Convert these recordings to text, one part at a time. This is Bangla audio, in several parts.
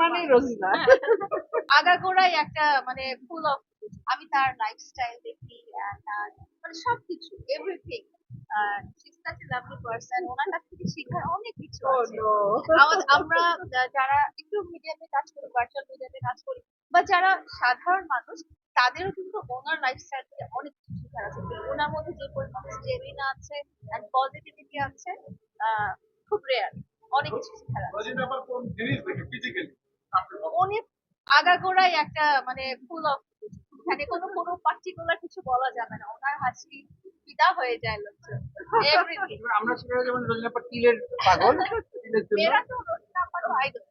মানে রোজিনা আগাগোড়াই একটা মানে ফুল অফ আমি তার লাইফস্টাইল দেখি মানে সবকিছু এভরিথিং লাভলি পারসন ওনার কাছ থেকে অনেক কিছু Oh, আমরা যারা একটু মিডিয়াতে কাজ করি ভার্চুয়াল মিডিয়াতে কাজ করি বা যারা সাধারণ মানুষ তাদেরও কিন্তু ওনার লাইফস্টাইল থেকে অনেক কিছু শেখার আছে। ওনার মধ্যে যে পরিমাণ স্টেমিনা আছে এন্ড পজিটিভিটি আছে রেয়ার অনেক কিছু রোজিনা উনি আগাগোড়াই একটা মানে ফুল অফ এখানে কোনো কোনো পার্টিকুলার কিছু বলা যাবে না। ওনার হাসি ফিদা হয়ে যায় লোকজন এভরিথিং আমরা ছেলেরা যেমন রোজিনাপা তিলের পাগল তিলের জন্য। মেয়েরা তো রোজিনা আপারও আইডল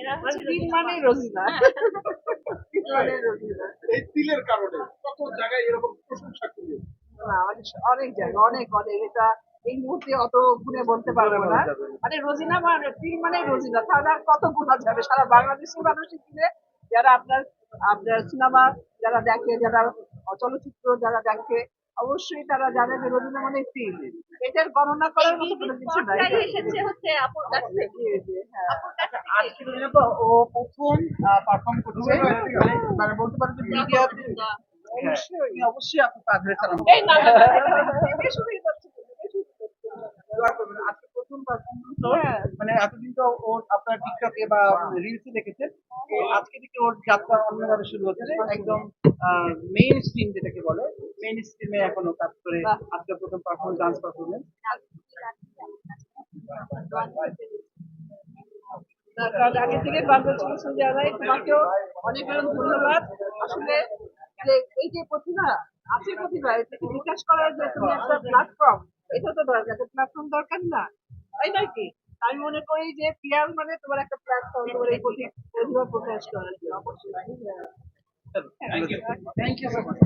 এরা হচ্ছে দিন মানে রোজিনা। দিন মানে রোজিনা এই তিলের কারণে কত জায়গায় এরকম প্রশংসা করি। অনেক অনেক জায়গা অনেক অনেক। এটা এই মুহূর্তে অত গুণে বলতে পারব না। মানে রোজিনা মানে তিন মানে রোজিনা? তাহলে আর কত গুণা যাবে? সারা বাংলাদেশের মানুষই কিনে যারা আপনার আপনার সিনেমা যারা দেখে যারা চলচ্চিত্র যারা দেখে অবশ্যই তারা জানে যে রোজিনা মানে তিন এটার গণনা করার মতো কোনো কিছু নাই। এসেছে হচ্ছে আপুর কাছ থেকে। হ্যাঁ। আজকে রোজিনাপা ও প্রথম পারফর্ম করছে। মানে বলতে পারেন যে মিডিয়াতে অবশ্যই অবশ্যই আপনি পা ধরে চালান এই না, না, না, না, এটা শুরুই করছে, এটা শুরুই করছে। দোয়া করবেন। আজকে প্রথম পারফরমেন্স হ্যাঁ। মানে এতদিন তো ও আপনার টিকটকে বা রিলসে দেখেছেন আজকে থেকে ওর যাত্রা অন্যভাবে শুরু হচ্ছে। একদম মেইন স্ট্রিম যেটাকে বলে মেইন স্ট্রিমে এখনও কাজ করে। আজকে প্রথম পারফরমেন্স ডান্স পারফরমেন্স আগে থেকে কনগ্রেচুলেশন জানাই তোমাকেও অনেক অনেক ধন্যবাদ। আসলে যে এই যে প্রতিভা আছে প্রতিভা এটাকে বিকাশ করার যে তুমি একটা প্ল্যাটফর্ম এটা তো দরকার। প্ল্যাটফর্ম দরকার না। তাই নয় কি আমি মনে করি যে পিয়ার মানে তোমার একটা প্ল্যাটফর্ম তোমার এই প্রতি প্রতিভা প্রকাশ করার জন্য। অবশ্যই। Thank you so much